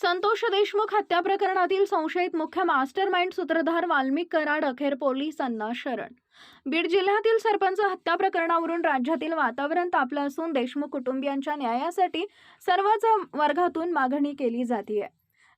संतोष देशमुख हत्या प्रकरणातील संशयित मुख्य मास्टर माइंड सूत्रधार वाल्मिक कराड अखेर पोलिसांना शरण. बीड जिल्ह्यातील सरपंच हत्या प्रकरणावरून राज्यातील वातावरण तापलं असून देशमुख कुटुंबियांच्या न्यायासाठी सर्वच वर्गातून मागणी केली जाते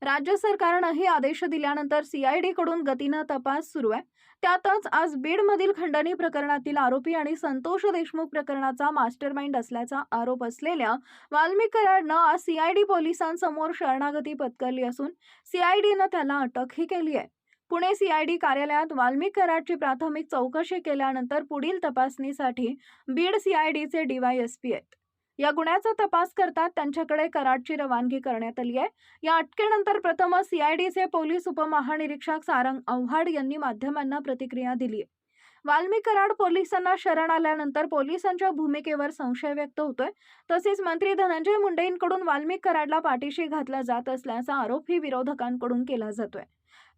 राज्य सरकारनंही आदेश दिल्यानंतर सीआयडी कडून गतीनं तपास सुरू आहे. त्यातच आज बीडमधील खंडणी प्रकरणातील आरोपी आणि संतोष देशमुख प्रकरणाचा मास्टरमाइंड असल्याचा आरोप असलेल्या वाल्मिक कराडनं आज सीआयडी पोलिसांसमोर शरणागती पत्करली असून सीआयडीनं त्याला अटकही केली आहे. पुणे सीआयडी कार्यालयात वाल्मिक कराडची प्राथमिक चौकशी केल्यानंतर पुढील तपासणीसाठी बीड सीआयडीचे डीवायएसपी आहेत. या गुन्ह्याचा तपास करतात त्यांच्याकडे कराडची रवानगी करण्यात आली आहे. या अटकेनंतर प्रथमच सीआयडीचे पोलीस उपमहानिरीक्षक सारंग आव्हाड यांनी माध्यमांना प्रतिक्रिया दिली आहे. वाल्मिक कराड पोलिसांना शरण आल्यानंतर पोलिसांच्या भूमिकेवर संशय व्यक्त होतोय. तसेच मंत्री धनंजय मुंडेंकडून वाल्मिक कराडला पाठीशी घातला जात असल्याचा आरोपही विरोधकांकडून केला जातोय.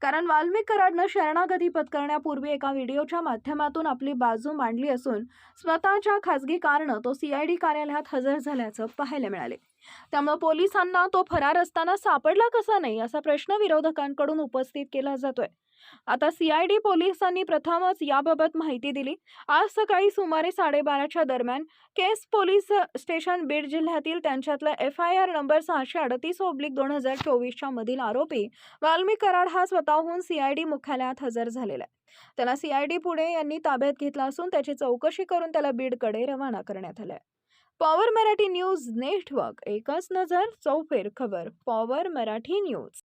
कारण वाल्मिक कराडनं शरणागती पत्करण्यापूर्वी एका व्हिडिओच्या माध्यमातून आपली बाजू मांडली असून स्वतःच्या खासगी कारनं तो सीआयडी कार्यालयात हजर झाल्याचं पाहायला मिळाले. त्यामुळे पोलिसांना तो फरार असताना सापडला कसा नाही असा प्रश्न विरोधकांकडून उपस्थित केला जातोय. आता सीआयडी पोलिसांनी प्रथमच याबाबत माहिती दिली. आज सकाळी सुमारे साडेबाराच्या दरम्यान केस पोलीस स्टेशन बीड जिल्ह्यातील त्यांच्यातला एफ आय आर नंबर सहाशे अडतीस ओब्लिक दोन हजार चोवीसच्या मधील आरोपी वाल्मी कराड हा स्वतःहून सीआयडी मुख्यालयात हजर झालेला आहे. त्याला सीआयडी पुणे यांनी ताब्यात घेतला असून त्याची चौकशी करून त्याला बीडकडे रवाना करण्यात आलंय. पॉवर मराठी न्यूज नेटवर्क एकच नजर चौफेर खबर पॉवर मराठी न्यूज.